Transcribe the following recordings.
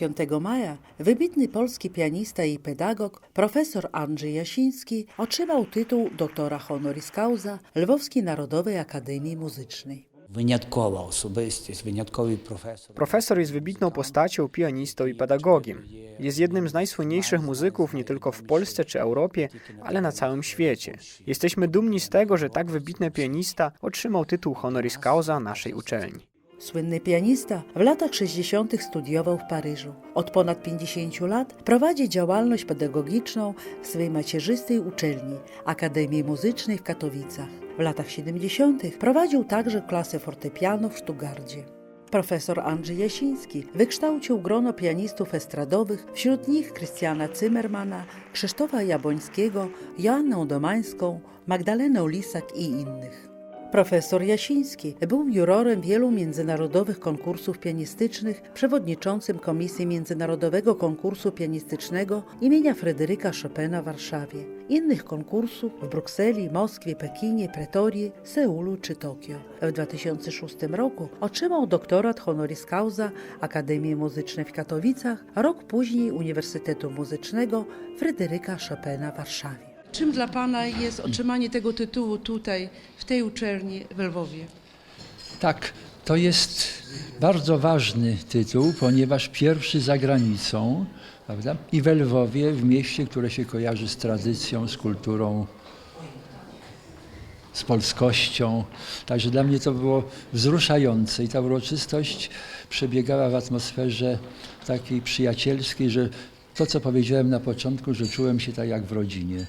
5 maja wybitny polski pianista i pedagog profesor Andrzej Jasiński otrzymał tytuł doktora honoris causa Lwowskiej Narodowej Akademii Muzycznej. Wyjątkowa osobistość, wyjątkowy profesor. Profesor jest wybitną postacią, pianistą i pedagogiem. Jest jednym z najsłynniejszych muzyków nie tylko w Polsce czy Europie, ale na całym świecie. Jesteśmy dumni z tego, że tak wybitny pianista otrzymał tytuł honoris causa naszej uczelni. Słynny pianista w latach 60. studiował w Paryżu. Od ponad 50 lat prowadzi działalność pedagogiczną w swej macierzystej uczelni Akademii Muzycznej w Katowicach. W latach 70. prowadził także klasę fortepianu w Sztugardzie. Profesor Andrzej Jasiński wykształcił grono pianistów estradowych, wśród nich Krystiana Zimmermana, Krzysztofa Jabońskiego, Joannę Domańską, Magdalenę Lisak i innych. Profesor Jasiński był jurorem wielu międzynarodowych konkursów pianistycznych, przewodniczącym Komisji Międzynarodowego Konkursu Pianistycznego imienia Fryderyka Chopina w Warszawie, innych konkursów w Brukseli, Moskwie, Pekinie, Pretorii, Seulu czy Tokio. W 2006 roku otrzymał doktorat honoris causa Akademii Muzycznej w Katowicach, a rok później Uniwersytetu Muzycznego Fryderyka Chopina w Warszawie. Czym dla Pana jest otrzymanie tego tytułu tutaj, w tej uczelni w Lwowie? Tak, to jest bardzo ważny tytuł, ponieważ pierwszy za granicą prawda? i w Lwowie, w mieście, które się kojarzy z tradycją, z kulturą, z polskością. Także dla mnie to było wzruszające i ta uroczystość przebiegała w atmosferze takiej przyjacielskiej, że to, co powiedziałem na początku, że czułem się tak jak w rodzinie.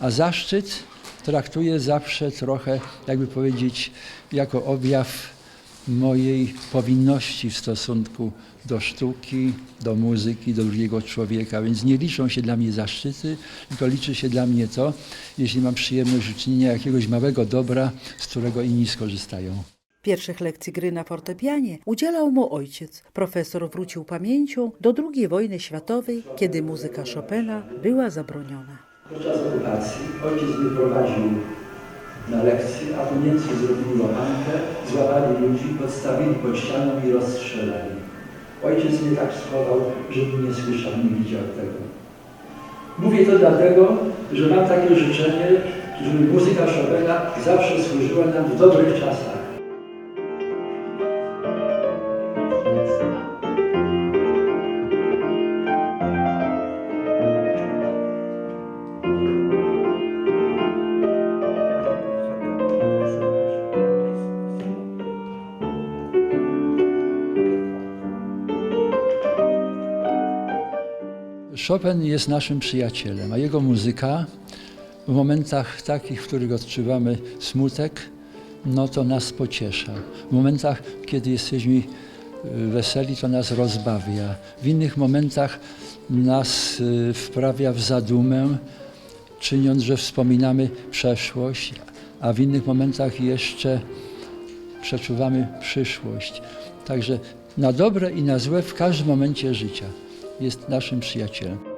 A zaszczyt traktuję zawsze trochę, jakby powiedzieć, jako objaw mojej powinności w stosunku do sztuki, do muzyki, do drugiego człowieka. Więc nie liczą się dla mnie zaszczyty, tylko liczy się dla mnie to, jeśli mam przyjemność uczynienia jakiegoś małego dobra, z którego inni skorzystają. Pierwszych lekcji gry na fortepianie udzielał mu ojciec. Profesor wrócił pamięcią do II wojny światowej, kiedy muzyka Chopina była zabroniona. Podczas okupacji ojciec mnie prowadził na lekcje, a tu Niemcy zrobili łapankę, złapali ludzi, podstawili pod ścianą i rozstrzelali. Ojciec mnie tak schował, żebym nie słyszał, nie widział tego. Mówię to dlatego, że mam takie życzenie, żeby muzyka Chopina zawsze służyła nam w dobrych czasach. Chopin jest naszym przyjacielem, a jego muzyka w momentach takich, w których odczuwamy smutek, no to nas pociesza. W momentach, kiedy jesteśmy y, weseli, to nas rozbawia. W innych momentach nas y, wprawia w zadumę, czyniąc, że wspominamy przeszłość, a w innych momentach jeszcze przeczuwamy przyszłość. Także na dobre i na złe w każdym momencie życia jest naszym przyjacielem.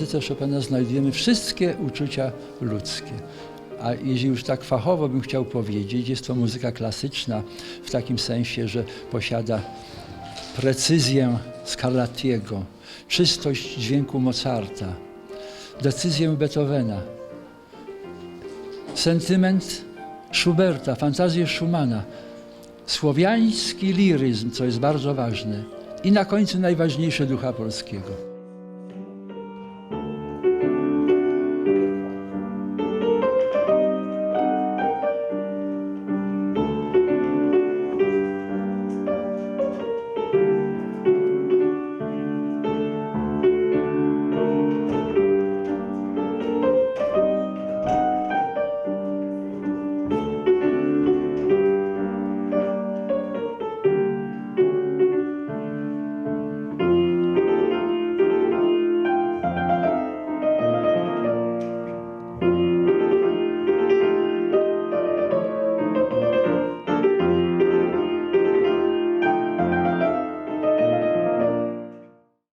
Muzyce Chopina znajdujemy wszystkie uczucia ludzkie. A jeśli już tak fachowo bym chciał powiedzieć, jest to muzyka klasyczna w takim sensie, że posiada precyzję Scarlattiego, czystość dźwięku Mozarta, decyzję Beethovena, sentyment Schuberta, fantazję Schumana, słowiański liryzm, co jest bardzo ważne i na końcu najważniejsze ducha polskiego.